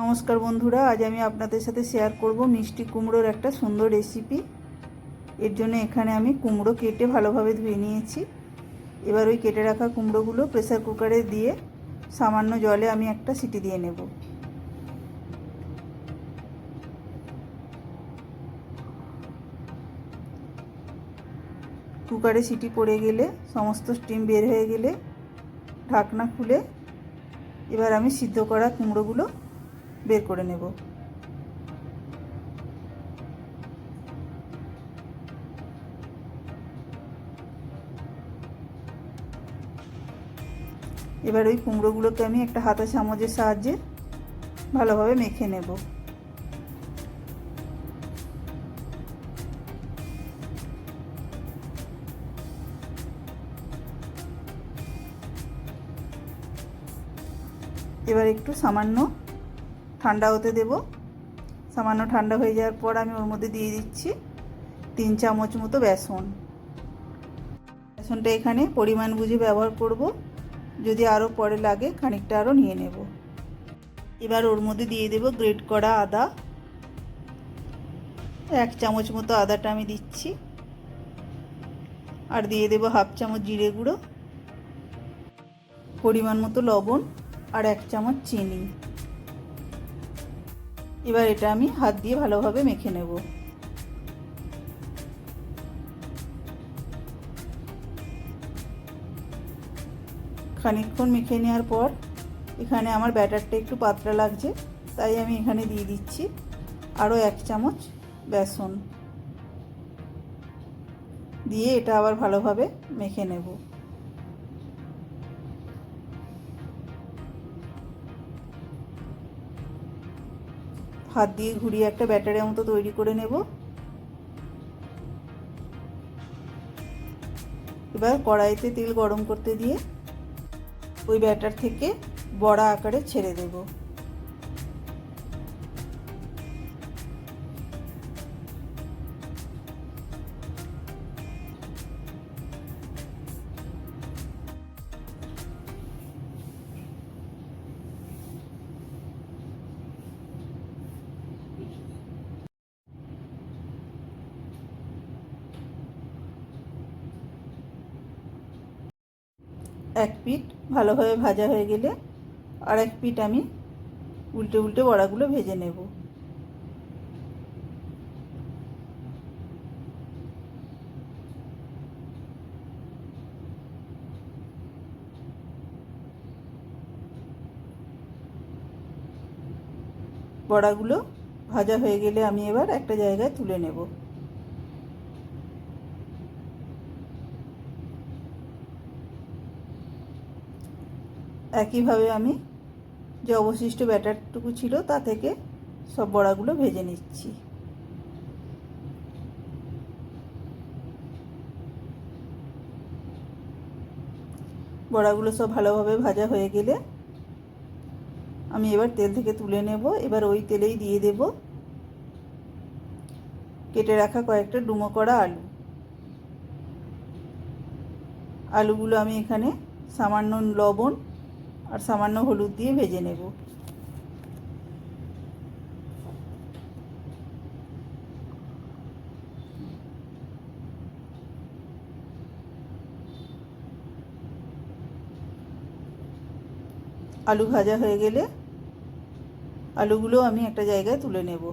নমস্কার বন্ধুরা, আজ আমি আপনাদের সাথে শেয়ার করব মিষ্টি কুমড়োর একটা সুন্দর রেসিপি এর জন্য এখানে আমি কুমড়ো কেটে ভালোভাবে ধুয়ে নিয়েছি। এবার ওই কেটে রাখা কুমড়োগুলো প্রেসার কুকারে দিয়ে সামান্য জলে আমি একটা সিটি দিয়ে নেব। কুকারে সিটি পড়ে গেলে, সমস্ত স্টিম বের হয়ে গেলে, ঢাকনা খুলে এবার আমি সিদ্ধ করা কুমড়োগুলো বের করে নেব। এবার ওই কুমড়োগুলোকে আমি একটা হাতা চামচের সাহায্যে ভালোভাবে মেখে নেব। এবার একটু সামান্য ঠান্ডা হতে দেব। সামান্য ঠান্ডা হয়ে যাওয়ার পর আমি ওর মধ্যে দিয়ে দিচ্ছি তিন চামচ মতো বেসন। বেসনটা এখানে পরিমাণ বুঝে ব্যবহার করব। যদি আরও পরে লাগে খানিকটা আরও নিয়ে নেব। এবার ওর মধ্যে দিয়ে দেব গ্রেট করা আদা। এক চামচ মতো আদাটা আমি দিচ্ছি। আর দিয়ে দেব হাফ চামচ জিরে গুঁড়ো। পরিমাণ মতো লবণ আর এক চামচ চিনি। এবার এটা আমি হাত দিয়ে ভালোভাবে মেখে নেব। খানিকক্ষণ মেখে নেওয়ার পর এখানে আমার ব্যাটারটা একটু পাতলা লাগছে, তাই আমি এখানে দিয়ে দিচ্ছি আরও এক চামচ বেসন। দিয়ে এটা আবার ভালোভাবে মেখে নেব। হাত দিয়ে ঘুরিয়ে একটা ব্যাটারের মতো তৈরি করে নেব। এবার কড়াইতে তেল গরম করতে দিয়ে ওই ব্যাটার থেকে বড়া আকারে ছেড়ে দেব। এক পিঠ ভালোভাবে ভাজা হয়ে গেলে আর এক পিঠ আমি উল্টে উল্টে বড়াগুলো ভেজে নেব। বড়াগুলো ভাজা হয়ে গেলে আমি এবার একটা জায়গায় তুলে নেব। একইভাবে আমি যে অবশিষ্ট ব্যাটারটুকু ছিল তা থেকে সব বড়াগুলো ভেজে নিচ্ছি। বড়াগুলো সব ভালোভাবে ভাজা হয়ে গেলে আমি এবার তেল থেকে তুলে নেব। এবার ওই তেলেই দিয়ে দেব কেটে রাখা কয়েকটা ডুমো করা আলু। আলুগুলো আমি এখানে সামান্য লবণ আর সামান্য হলুদ দিয়ে ভেজে নেব। আলু ভাজা হয়ে গেলে আলুগুলো আমি একটা জায়গায় তুলে নেব।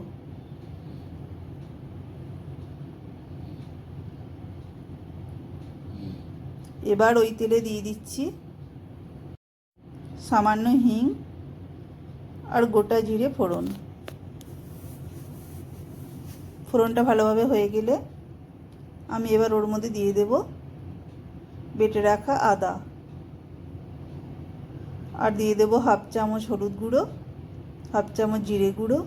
এবার ওই তেলে দিয়ে দিচ্ছি সামান্য হিং আর গোটা জিরে ফোড়ন। ফোড়নটা ভালোভাবে হয়ে গেলে আমি এবার ওর মধ্যে দিয়ে দেব বেটে রাখা আদা। আর দিয়ে দেব হাফ চামচ হলুদ গুঁড়ো, হাফ চামচ জিরে গুঁড়ো,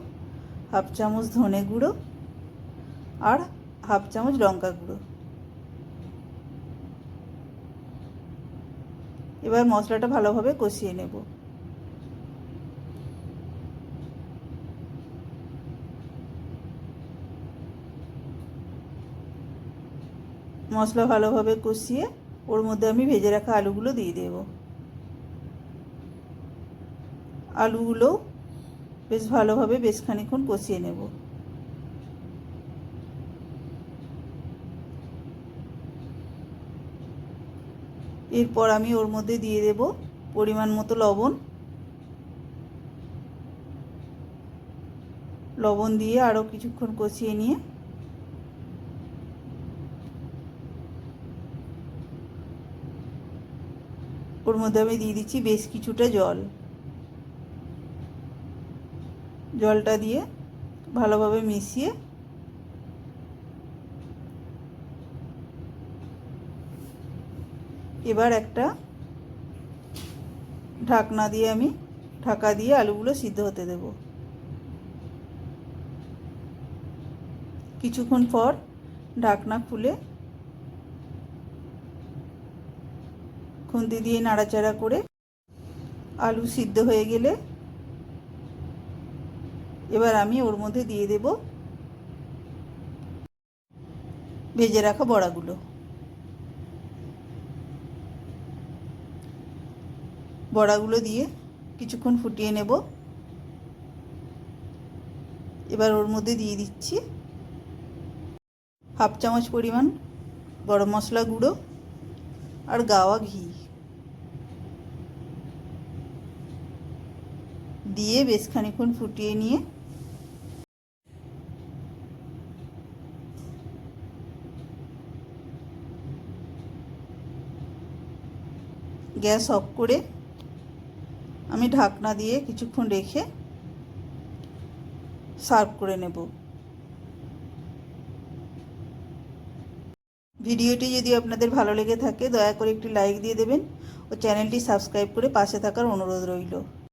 হাফ চামচ ধনে গুঁড়ো আর হাফ চামচ লঙ্কা গুঁড়ো। এবার মশলাটা ভালোভাবে কষিয়ে নেব। মশলা ভালোভাবে কষিয়ে ওর মধ্যে আমি ভেজে রাখা আলুগুলো দিয়ে দেব। আলুগুলো বেশ ভালোভাবে বেশ খানিক্ষণ কষিয়ে নেব। এরপর আমি ওর মধ্যে দিয়ে দেব পরিমাণ মতো লবণ। লবণ দিয়ে আরও কিছুক্ষণ কষিয়ে নিয়ে ওর মধ্যে আমি দিয়ে দিচ্ছি বেশ কিছুটা জল। জলটা দিয়ে ভালোভাবে মিশিয়ে এবার একটা ঢাকনা দিয়ে আমি ঢাকা দিয়ে আলুগুলো সিদ্ধ হতে দেব। কিছুক্ষণ পর ঢাকনা খুলে খুন্তি দিয়ে নাড়াচাড়া করে আলু সিদ্ধ হয়ে গেলে এবার আমি ওর মধ্যে দিয়ে দেব ভেজে রাখা বড়াগুলো। বড়াগুলো দিয়ে কিছুক্ষণ ফুটিয়ে নেব। এবার ওর মধ্যে দিয়ে দিচ্ছি হাফ চামচ পরিমাণ গরম মশলা গুঁড়ো আর গাওয়া ঘি। দিয়ে বেশ খানিক্ষণ ফুটিয়ে নিয়ে গ্যাস অফ করে আমি ঢাকনা দিয়ে কিছুক্ষণ রেখে সার্ভ করে নেব। ভিডিওটি যদি আপনাদের ভালো লেগে থাকে, দয়া করে একটি লাইক দিয়ে দেবেন ও চ্যানেলটি সাবস্ক্রাইব করে পাশে থাকার অনুরোধ রইল।